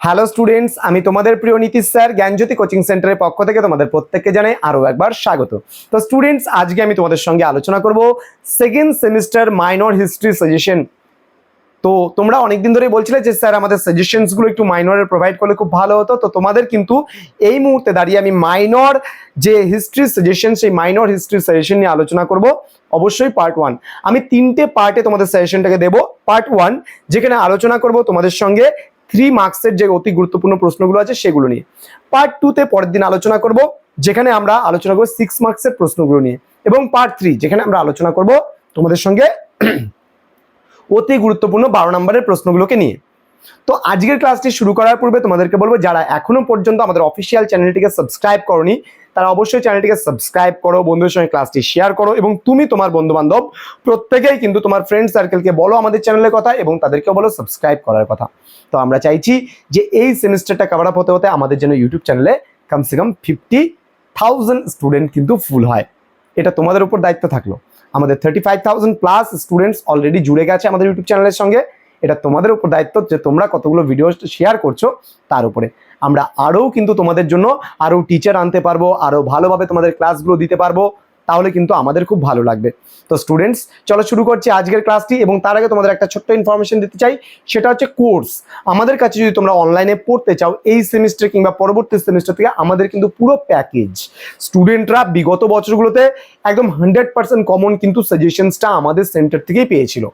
Hello students আমি তোমাদের প্রিয় নীতিশ স্যার, জ্ঞানজ্যোতি কোচিং সেন্টারের পক্ষ থেকে তোমাদের প্রত্যেককে জানাই আরও একবার স্বাগত। তো স্টুডেন্টস আজকে আমি তোমাদের সঙ্গে আলোচনা করব second semester minor history suggestion তো তোমরা অনেকদিন ধরেই বলছিলে যে, স্যার, আমাদের সাজেশনসগুলো একটু মাইনরের প্রোভাইড করলে খুব ভালো হতো। তো তোমাদের কিন্তু এই মুহূর্তে দাঁড়িয়ে আমি মাইনর যে হিস্ট্রি সাজেশন সেই মাইনর হিস্ট্রি সাজেশন নিয়ে আলোচনা করব। অবশ্যই পার্ট ওয়ান আমি তিনটে পার্টে তোমাদের সাজেশনটাকে দেবো। পার্ট ওয়ান যেখানে আলোচনা করব তোমাদের সঙ্গে থ্রি মার্কসের যে অতি গুরুত্বপূর্ণ প্রশ্নগুলো আছে সেগুলো নিয়ে। পার্ট টুতে পরের দিন আলোচনা করব, যেখানে আমরা আলোচনা করব সিক্স মার্কসের প্রশ্নগুলো নিয়ে। এবং পার্ট থ্রি যেখানে আমরা আলোচনা করব তোমাদের সঙ্গে অতি গুরুত্বপূর্ণ বারো নম্বরের প্রশ্নগুলোকে নিয়ে। তো আজকের ক্লাসটি শুরু করার পূর্বে তোমাদেরকে বলব, যারা এখনও পর্যন্ত আমাদের অফিসিয়াল চ্যানেলটিকে সাবস্ক্রাইব করনি তারা অবশ্যই চ্যানেলটিকে সাবস্ক্রাইব করো, বন্ধুদের সঙ্গে ক্লাসটি শেয়ার করো এবং তুমি তোমার বন্ধু বান্ধব প্রত্যেকেই কিন্তু তোমার ফ্রেন্ড সার্কেলকে বলো আমাদের চ্যানেলের কথা এবং তাদেরকে বলো সাবস্ক্রাইব করার কথা। তো আমরা চাইছি যে এই সেমিস্টারটা কভার আপ হতে হতে আমাদের যেন ইউটিউব চ্যানেলে কমসে কম ফিফটি থাউজেন্ড স্টুডেন্ট কিন্তু ফুল হয়। এটা তোমাদের উপর দায়িত্ব থাকল। আমাদের thirty five thousand plus students already জুড়ে গেছে আমাদের ইউটিউব চ্যানেলের সঙ্গে। এটা তোমাদের উপর দায়িত্ব যে তোমরা কতগুলো ভিডিও শেয়ার করছ তার উপরে। আমরা আরও কিন্তু তোমাদের জন্য আরও টিচার আনতে পারব, আরও ভালোভাবে তোমাদের ক্লাসগুলো দিতে পারব, তাহলে কিন্তু আমাদের খুব ভালো লাগবে। তো স্টুডেন্টস চলো শুরু করছি আজকের ক্লাসটি এবং তার আগে তোমাদের একটা ছোট্ট ইনফরমেশন দিতে চাই, সেটা হচ্ছে কোর্স আমাদের কাছে যদি তোমরা অনলাইনে পড়তে চাও, এই সেমিস্টার কিংবা পরবর্তী সেমিস্টার থেকে আমাদের কিন্তু পুরো প্যাকেজ স্টুডেন্টরা বিগত বছরগুলোতে একদম হান্ড্রেড পার্সেন্ট কমন কিন্তু সাজেশনসটা আমাদের সেন্টার থেকেই পেয়েছিল।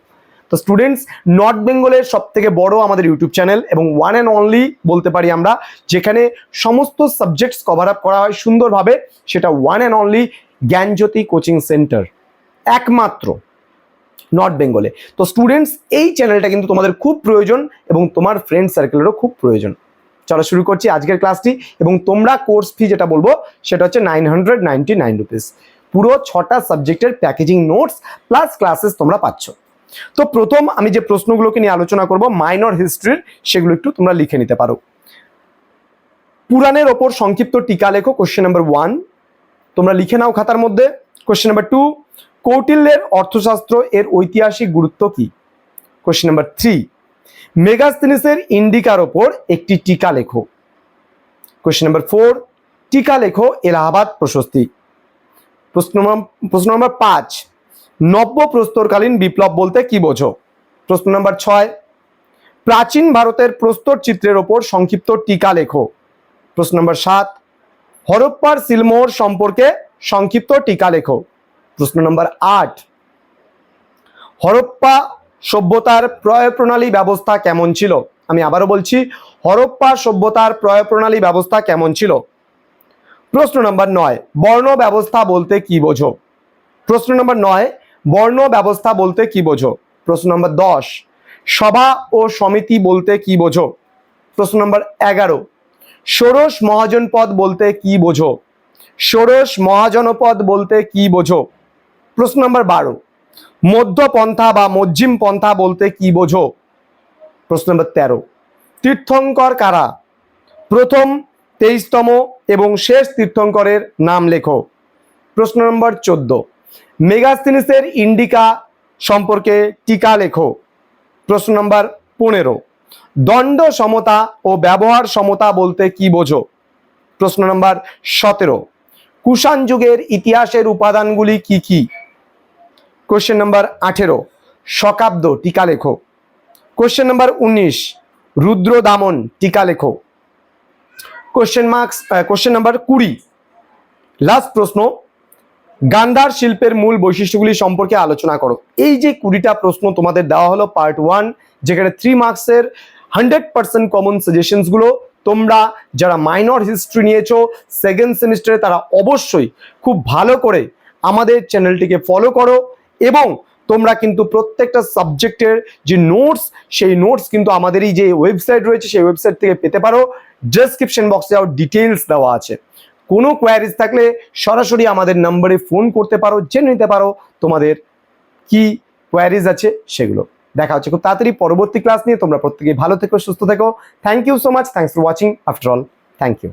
তো স্টুডেন্টস নর্থ বেঙ্গলের সব থেকে বড় আমাদের ইউটিউব চ্যানেল এবং ওয়ান অ্যান্ড অনলি বলতে পারি আমরা, যেখানে সমস্ত সাবজেক্টস কভার আপ করা হয় সুন্দরভাবে, সেটা one and only Gyanjyoti coaching centre একমাত্র নর্থ বেঙ্গলে তো স্টুডেন্টস এই চ্যানেলটা কিন্তু তোমাদের খুব প্রয়োজন এবং তোমার ফ্রেন্ড সার্কেলেরও খুব প্রয়োজন। চলো শুরু করছি আজকের ক্লাসটি এবং তোমরা কোর্স ফি যেটা বলব, সেটা হচ্ছে nine hundred ninety nine rupees পুরো ছটা সাবজেক্টের প্যাকেজিং নোটস প্লাস ক্লাসেস তোমরা পাচ্ছ। তো প্রথম আমি যে প্রশ্নগুলোকে নিয়ে আলোচনা করব মাইনর হিস্ট্রির সেগুলো একটু তোমরা লিখে নিতে পারো। পুরাণের ওপর সংক্ষিপ্ত টিকা লেখো কোশ্চেন নাম্বার ওয়ান তোমরা লিখে নাও খাতার মধ্যে। কোশ্চেন নাম্বার টু কৌটিল্যের অর্থশাস্ত্র এর ঐতিহাসিক গুরুত্ব কি? কোশ্চেন নাম্বার থ্রি মেগাস্তিনিসের ইন্ডিকার ওপর একটি টিকা লেখো। কোশ্চেন নাম্বার ফোর টিকা লেখো এলাহাবাদ প্রশস্তি। প্রশ্ন প্রশ্ন নম্বর পাঁচ নব্য প্রস্তরকালীন বিপ্লব বলতে কি বোঝো? প্রশ্ন নম্বর ছয়, প্রাচীন ভারতের প্রস্তর চিত্রের ওপর সংক্ষিপ্ত টিকা লেখো। প্রশ্ন নম্বর সাত, হরপ্পার সিলমোহর সম্পর্কে সংক্ষিপ্ত টিকা লেখো। প্রশ্ন নম্বর আট, হরপ্পা সভ্যতার প্রয় প্রণালী ব্যবস্থা কেমন ছিল? আমি আবারও বলছি, হরপ্পা সভ্যতার প্রয় প্রণালী ব্যবস্থা কেমন ছিল? প্রশ্ন নম্বর নয়, বর্ণ ব্যবস্থা বলতে কি বোঝো? প্রশ্ন নম্বর নয় বর্ণ ব্যবস্থা বলতে কি বোঝো? প্রশ্ন নম্বর দশ। সভা ও সমিতি বলতে কি বোঝো? প্রশ্ন নম্বর এগারো। ষোড়শ মহাজনপদ বলতে কি বোঝো? ষোড়শ মহাজনপদ বলতে কি বোঝো? প্রশ্ন নম্বর বারো। মধ্যপন্থা বা মজ্জিম পন্থা বলতে কি বোঝো? প্রশ্ন নম্বর তেরো। তীর্থঙ্কর কারা? প্রথম, তেইশতম এবং শেষ তীর্থঙ্করের নাম লেখো। প্রশ্ন নম্বর চোদ্দ। মেগাস্তিনিসের ইন্ডিকা সম্পর্কে টিকা লেখো। প্রশ্ন নম্বর পনেরো, দণ্ড সমতা ও ব্যবহার সমতা বলতে কি বোঝো? প্রশ্ন নম্বর সতেরো, কুষাণ যুগের ইতিহাসের উপাদানগুলি কি কি? কোশ্চেন নাম্বার আঠেরো, শকাব্দ টিকা লেখো। কোশ্চেন নাম্বার উনিশ, রুদ্র দামন টিকা লেখো। কোশ্চেন মার্কস কোশ্চেন নাম্বার কুড়ি, লাস্ট প্রশ্ন গান্ধার শিল্পের মূল বৈশিষ্ট্যগুলি সম্পর্কে আলোচনা করো। এই যে কুড়িটা প্রশ্ন তোমাদের দেওয়া হলো পার্ট ওয়ান যেখানে থ্রি মার্কসের হান্ড্রেড পার্সেন্ট কমন সাজেশনসগুলো তোমরা যারা মাইনর হিস্ট্রি নিয়েছো সেকেন্ড সেমিস্টারে তারা অবশ্যই খুব ভালো করে আমাদের চ্যানেলটিকে ফলো করো এবং তোমরা কিন্তু প্রত্যেকটা সাবজেক্টের যে নোটস সেই নোটস কিন্তু আমাদের এই যে ওয়েবসাইট রয়েছে, সেই ওয়েবসাইট থেকে পেতে পারো। ডেসক্রিপশন বক্সে আরও ডিটেলস দেওয়া আছে। কোনো কোয়ারিজ থাকলে সরাসরি আমাদের নাম্বারে ফোন করতে পারো, জেনে নিতে পারো তোমাদের কি কোয়ারিজ আছে সেগুলো। দেখা হচ্ছে খুব তাড়াতাড়ি পরবর্তী ক্লাস নিয়ে। তোমরা প্রত্যেকে ভালো থেকো, সুস্থ থেকো। Thank you so much thanks for watching after all thank you